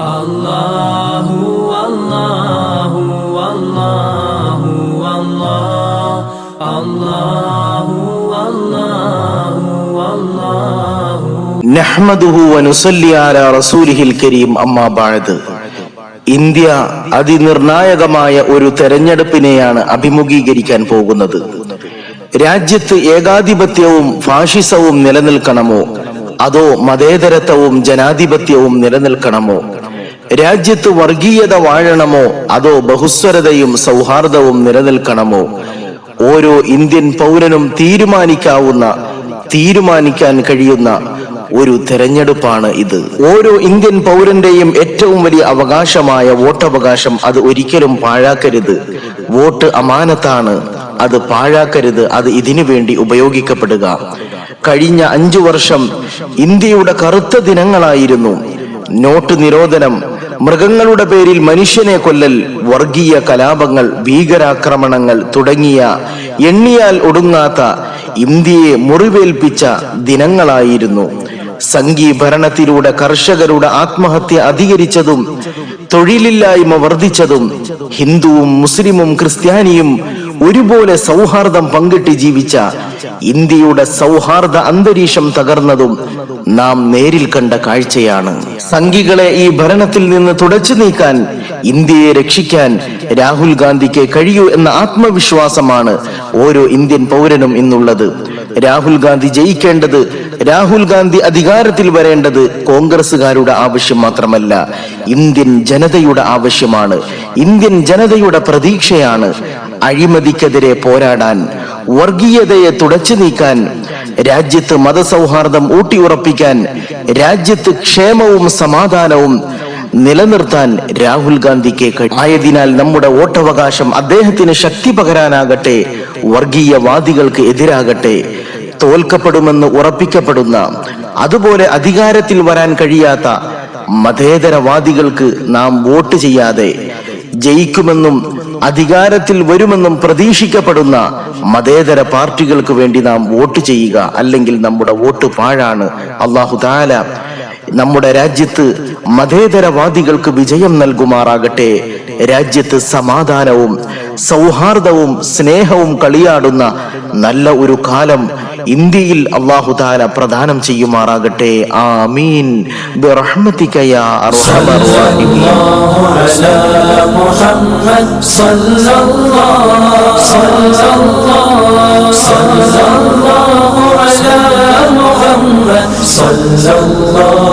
അല്ലാഹു അല്ലാഹു അല്ലാഹു അല്ലാഹു അല്ലാഹു അല്ലാഹു നഹ്മദുഹു വ വനുസല്ലി അലാ റസൂലിഹിൽ കരീം അമ്മാ ബഅദ് ഇന്ത്യ അതിനിർണായകമായ ഒരു തെരഞ്ഞെടുപ്പിനെയാണ് അഭിമുഖീകരിക്കാൻ പോകുന്നത്. രാജ്യത്ത് ഏകാധിപത്യവും ഫാഷിസവും നിലനിൽക്കണമോ? അതോ മതേതരത്വവും ജനാധിപത്യവും നിലനിൽക്കണമോ? രാജ്യത്ത് വർഗീയത വാഴണമോ? അതോ ബഹുസ്വരതയും സൗഹാർദ്ദവും നിലനിൽക്കണമോ? ഓരോ ഇന്ത്യൻ പൗരനും തീരുമാനിക്കാവുന്ന തീരുമാനിക്കാൻ കഴിയുന്ന ഒരു തെരഞ്ഞെടുപ്പാണ് ഇത്. ഓരോ ഇന്ത്യൻ പൗരന്റെയും ഏറ്റവും വലിയ അവകാശമായ വോട്ടവകാശം അത് ഒരിക്കലും പാഴാക്കരുത്. വോട്ട് അമാനത്താണ്. അത് പാഴാക്കരുത്. അത് ഇതിനു വേണ്ടി ഉപയോഗിക്കപ്പെടുക. കഴിഞ്ഞ അഞ്ചു വർഷം ഇന്ത്യയുടെ കറുത്ത ദിനങ്ങളായിരുന്നു. നോട്ട് നിരോധനം മൃഗങ്ങളുടെ പേരിൽ മനുഷ്യനെ കൊല്ലൽ വർഗീയ കലാപങ്ങൾ ഭീകരാക്രമണങ്ങൾ തുടങ്ങിയ എണ്ണിയാൽ ഒടുങ്ങാത്ത ഇന്ത്യയെ മുറിവേൽപ്പിച്ച ദിനങ്ങളായിരുന്നു. സംഘീ ഭരണത്തിലൂടെ കർഷകരുടെ ആത്മഹത്യ അധികരിച്ചതും തൊഴിലില്ലായ്മ വർദ്ധിച്ചതും ഹിന്ദുവും മുസ്ലിമും ക്രിസ്ത്യാനിയും ഒരുപോലെ സൗഹാർദ്ദം പങ്കിട്ട് ജീവിച്ച ഇന്ത്യയുടെ സൗഹാർദ്ദ അന്തരീക്ഷം തകർന്നതും നാം നേരിൽ കണ്ട കാഴ്ചയാണ്. സംഘികളെ ഈ ഭരണത്തിൽ നിന്ന് തുടച്ചു നീക്കാൻ ഇന്ത്യയെ രക്ഷിക്കാൻ രാഹുൽ ഗാന്ധിക്ക് കഴിയൂ എന്ന ആത്മവിശ്വാസമാണ് ഓരോ ഇന്ത്യൻ പൗരനും ഇന്നുള്ളത് രാഹുൽ ഗാന്ധി ജയിക്കേണ്ടത്? രാഹുൽ ഗാന്ധി അധികാരത്തിൽ വരേണ്ടത് കോൺഗ്രസ്സുകാരുടെ ആവശ്യം മാത്രമല്ല ഇന്ത്യൻ ജനതയുടെ ആവശ്യമാണ്. ഇന്ത്യൻ ജനതയുടെ പ്രതീക്ഷയാണ് അഴിമതിക്കെതിരെ പോരാടാൻ വർഗീയതയെ തുടച്ചു നീക്കാൻ രാജ്യത്ത് മതസൗഹാർദ്ദം ഊട്ടിയുറപ്പിക്കാൻ രാജ്യത്ത് ക്ഷേമവും സമാധാനവും നിലനിർത്താൻ രാഹുൽ ഗാന്ധിക്ക് ആയതിനാൽ നമ്മുടെ വോട്ടവകാശം അദ്ദേഹത്തിന് ശക്തി പകരാനാകട്ടെ വർഗീയവാദികൾക്ക് എതിരാകട്ടെ തോൽക്കപ്പെടുമെന്ന് ഉറപ്പിക്കപ്പെടുന്ന അതുപോലെ അധികാരത്തിൽ വരാൻ കഴിയാത്ത മതേതരവാദികൾക്ക് നാം വോട്ട് ചെയ്യാതെ ജയിക്കുമെന്നും അധികാരത്തിൽ വരുമെന്നും പ്രതീക്ഷിക്കപ്പെടുന്ന മതേതര പാർട്ടികൾക്ക് വേണ്ടി നാം വോട്ട് ചെയ്യുക അല്ലെങ്കിൽ നമ്മുടെ വോട്ട് പാഴാണ്. അള്ളാഹു താല നമ്മുടെ രാജ്യത്ത് മതേതരവാദികൾക്ക് വിജയം നൽകുമാറാകട്ടെ രാജ്യത്ത് സമാധാനവും സൗഹാർദ്ദവും സ്നേഹവും കളിയാടുന്ന നല്ല ഒരു കാലം ഇന്ത്യയിൽ അള്ളാഹു താല പ്രദാനം ചെയ്യുമാറാകട്ടെ ആമീൻ ബിറഹ്മതിക യാ അർഹമർ റഹീമീൻ على محمد صلى الله